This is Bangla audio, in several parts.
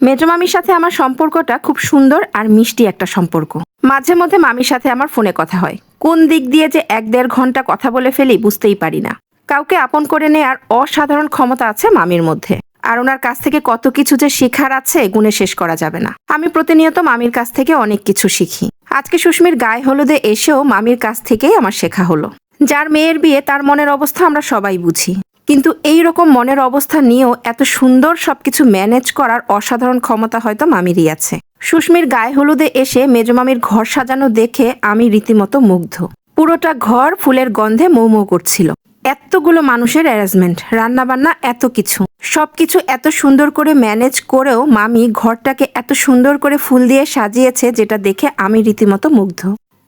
মেজো মামির সাথে আমার সম্পর্কটা খুব সুন্দর আর মিষ্টি একটা সম্পর্ক। মাঝে মধ্যে মামির সাথে আমার ফোনে কথা হয়। কোন দিক দিয়ে যে এক দেড় ঘণ্টা কথা বলে ফেলি বুঝতেই পারি না। কাউকে আপন করে নেয়ার অসাধারণ ক্ষমতা আছে মামির মধ্যে। আর ওনার কাছ থেকে কত কিছু যে শেখার আছে গুণে শেষ করা যাবে না। আমি প্রতিনিয়ত মামির কাছ থেকে অনেক কিছু শিখি। আজকে সুস্মির গায়ে হলুদে এসেও মামির কাছ থেকেই আমার শেখা হলো। যার মেয়ের বিয়ে তার মনের অবস্থা আমরা সবাই বুঝি। কিন্তু এই রকম মনের অবস্থা নিয়েও এত সুন্দর সবকিছু ম্যানেজ করার অসাধারণ ক্ষমতা হয়তো মামিরই আছে। সুস্মির গায়ে হলুদে এসে মেজমামির ঘর সাজানো দেখে আমি রীতিমতো মুগ্ধ। পুরোটা ঘর ফুলের গন্ধে মৌ মৌ করছিল। এতগুলো মানুষের অ্যারেঞ্জমেন্ট, রান্নাবান্না, এত কিছু। সবকিছু এত সুন্দর করে ম্যানেজ করেও মামি ঘরটাকে এত সুন্দর করে ফুল দিয়ে সাজিয়েছে যেটা দেখে আমি রীতিমতো মুগ্ধ।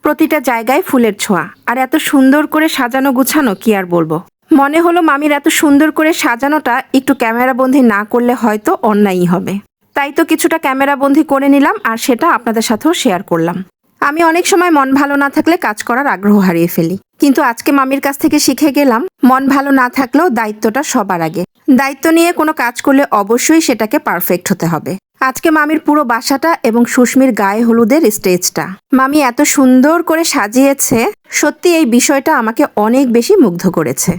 প্রতিটা জায়গায় ফুলের ছোঁয়া, আর এত সুন্দর করে সাজানো গুছানো কি আর বলব? মনে হলো মামির এত সুন্দর করে সাজানোটা একটু ক্যামেরাবন্দি না করলে হয়তো অন্যায়ই হবে। তাই তো কিছুটা ক্যামেরাবন্দি করে নিলাম আর সেটা আপনাদের সাথেও শেয়ার করলাম। আমি অনেক সময় মন ভালো না থাকলে কাজ করার আগ্রহ হারিয়ে ফেলি। কিন্তু আজকে মামির কাছ থেকে শিখে গেলাম, মন ভালো না থাকলেও দায়িত্বটা সবার আগে। দায়িত্ব নিয়ে কোনো কাজ করলে অবশ্যই সেটাকে পারফেক্ট হতে হবে। আজকে মামির পুরো বাসাটা এবং সুস্মির গায়ে হলুদের স্টেজটা। মামি এত সুন্দর করে সাজিয়েছে, সত্যি এই বিষয়টা আমাকে অনেক বেশি মুগ্ধ করেছে।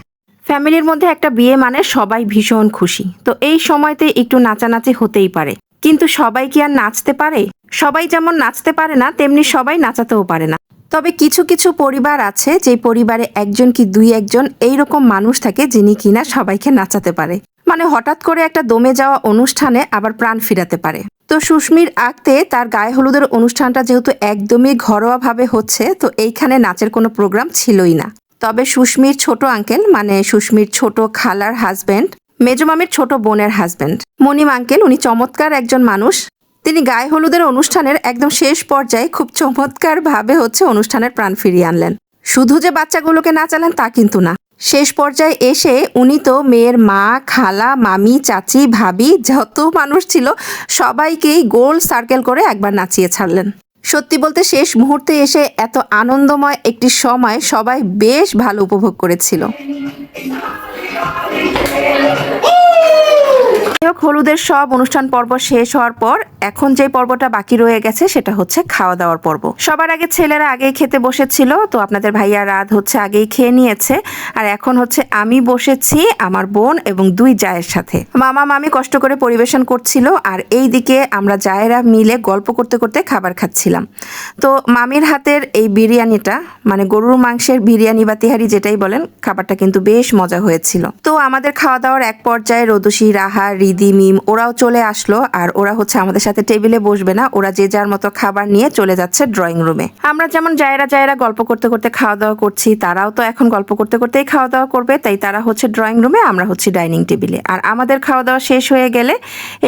ফ্যামিলির মধ্যে একটা বিয়ে মানে সবাই ভীষণ খুশি। তো এই সময়তে একটু নাচানাচি হতেই পারে। কিন্তু সবাই কি আর নাচতে পারে? সবাই যেমন নাচতে পারে না, তেমনি সবাই নাচাতেও পারে না। তবে কিছু কিছু পরিবার আছে যে পরিবারে একজন কি দুই একজন এইরকম মানুষ থাকে যিনি কিনা সবাইকে নাচাতে পারে। মানে হঠাৎ করে একটা দমে যাওয়া অনুষ্ঠানে আবার প্রাণ ফিরাতে পারে। তো সুস্মির আঁকতে তার গায়ে হলুদের অনুষ্ঠানটা যেহেতু একদমই ঘরোয়াভাবে হচ্ছে, তো এইখানে নাচের কোনো প্রোগ্রাম ছিলই না। তবে সুস্মির ছোট আঙ্কেল মানে সুস্মির ছোট খালার হাজবেন্ড মেজমামির ছোট বোনের হাজবেন্ড মনিম আঙ্কেল উনি চমৎকার একজন মানুষ। তিনি গায়ে হলুদের অনুষ্ঠানের একদম শেষ পর্যায়ে খুব চমৎকার ভাবে হচ্ছে অনুষ্ঠানের প্রাণ ফিরিয়ে আনলেন। শুধু যে বাচ্চাগুলোকে নাচালেন তা কিন্তু না। শেষ পর্যায়ে এসে উনি তো মেয়ের মা, খালা, মামি, চাচি, ভাবি, যত মানুষ ছিল, সবাইকেই গোল সার্কেল করে একবার নাচিয়ে ছাড়লেন। সত্যি বলতে শেষ মুহূর্তে এসে এত আনন্দময় একটি সময় সবাই বেশ ভালো উপভোগ করেছিল। হোক, হলুদের সব অনুষ্ঠান পর্ব শেষ হওয়ার পর এখন যে পর্বটা বাকি রয়ে গেছে সেটা হচ্ছে খাওয়া দাওয়ার পর্ব। সবার আগে ছেলেরা আগেই খেতে বসেছিল তো আপনাদের ভাইয়া রাত হচ্ছে আগেই খেয়ে নিয়েছে। আর এখন হচ্ছে আমি বসেছি আমার বোন এবং দুই জায়ের সাথে। মামা মামি কষ্ট করে পরিবেশন করছিল আর এই দিকে আমরা জায়েরা মিলে গল্প করতে করতে খাবার খাচ্ছিলাম। তো মামির হাতের এই বিরিয়ানিটা মানে গরুর মাংসের বিরিয়ানি বা তিহারি যেটাই বলেন খাবারটা কিন্তু বেশ মজা হয়েছিল। তো আমাদের খাওয়া দাওয়ার এক পর্যায়ে রদুষি রাহা রিদি মিম, ওরাও চলে আসলো আর ওরা হচ্ছে আমাদের সাথে টেবিলে বসবে না। ওরা যে যার মতো খাবার নিয়ে চলে যাচ্ছে ড্রয়িং রুমে আমরা যেমন জায়রা জায়রা গল্প করতে করতে খাওয়া দাওয়া করছি, তারাও তো এখন গল্প করতে করতেই খাওয়া দাওয়া করবে, তাই তারা হচ্ছে ড্রয়িং রুমে আমরা হচ্ছে ডাইনিং টেবিলে আর আমাদের খাওয়া দাওয়া শেষ হয়ে গেলে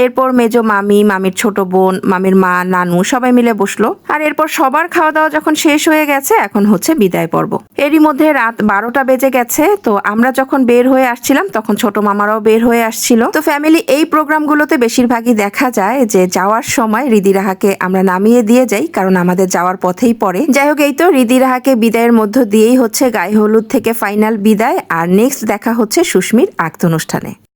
এরপর মেজো মামি, মামির ছোট বোন, মামির মা, নানু সবাই মিলে বসল। আর এরপর সবার খাওয়া দাওয়া যখন শেষ হয়ে গেছে, এখন হচ্ছে বিদায় পর্ব। এরই মধ্যে রাত বারোটা বেজে গেছে, তো আমরা যখন বের হয়ে আসছিলাম, তখন ছোট মামারাও বের হয়ে আসছিল। তো ফ্যামিলি এই প্রোগ্রামগুলোতে বেশিরভাগই দেখা যায় যে যাওয়ার সময় রিদি রাহাকে আমরা নামিয়ে দিয়ে যাই, কারণ আমাদের যাওয়ার পথেই পড়ে। যাই হোক, এই তো রিদি রাহাকে বিদায়ের মধ্য দিয়েই হচ্ছে গায়ে হলুদ থেকে ফাইনাল বিদায়, আর নেক্সট দেখা হচ্ছে সুস্মির আক্ত অনুষ্ঠানে